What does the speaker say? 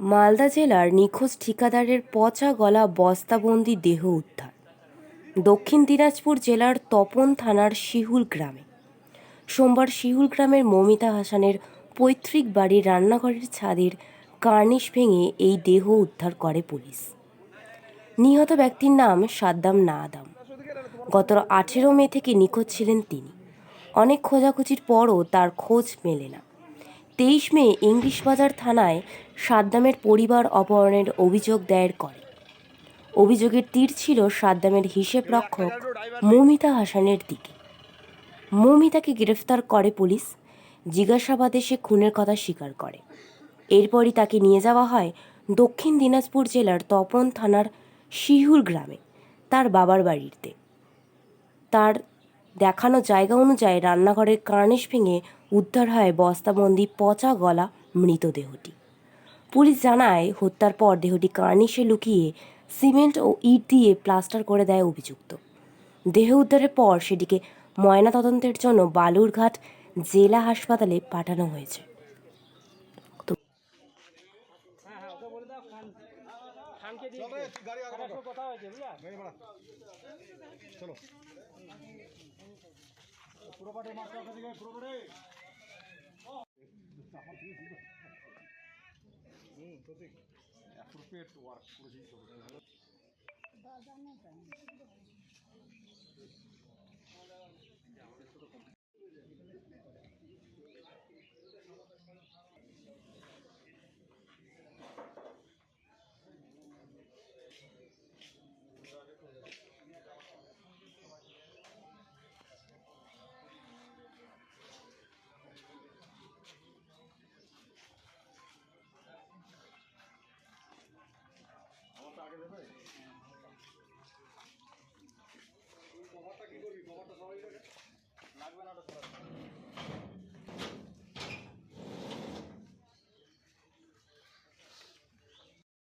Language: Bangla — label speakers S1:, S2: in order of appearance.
S1: মালদা জেলার নিখোঁজ ঠিকাদারের পচা গলা বস্তাবন্দি দেহ উদ্ধার। দক্ষিণ দিনাজপুর জেলার তপন থানার শিহুল গ্রামে। সোমবার শিহুল গ্রামের মমিতা হাসানের পৈতৃক বাড়ির রান্নাঘরের ছাদের কার্নিশ ভেঙে এই দেহ উদ্ধার করে পুলিশ। নিহত ব্যক্তির নাম সাদ্দাম না আদাম গত আঠেরো মে থেকে নিখোঁজ ছিলেন তিনি। অনেক খোঁজাখুঁজির পরও তার খোঁজ মেলে না। তেইশ মে ইংলিশ বাজার থানায় সাদ্দামের পরিবার অপহরণের অভিযোগ দায়ের করে। অভিযোগের তীর ছিল সাদ্দামের হিসেব রক্ষক মমিতা হাসানের দিকে। মমিতাকে গ্রেফতার করে পুলিশ, জিজ্ঞাসাবাদে সে খুনের কথা স্বীকার করে। এরপরই তাকে নিয়ে যাওয়া হয় দক্ষিণ দিনাজপুর জেলার তপন থানার শিহুর গ্রামে, তার বাবার বাড়িতে। তার দেখানো জায়গা অনুযায়ী রান্নাঘরের কার্নিশ ভেঙে উদ্ধার হয় বস্তাবন্দি পচা গলা মৃতদেহটি। পুলিশ জানায়, হত্যার পর দেহটি কার্নিশে লুকিয়ে সিমেন্ট ও ইট দিয়ে প্লাস্টার করে দেয় অভিযুক্ত। দেহ উদ্ধারের পর সেটিকে ময়নাতদন্তের জন্য বালুরঘাট জেলা হাসপাতালে পাঠানো হয়েছে।
S2: অ্যাপ্রোপ্রিয়েট ওয়ার্ক করেছি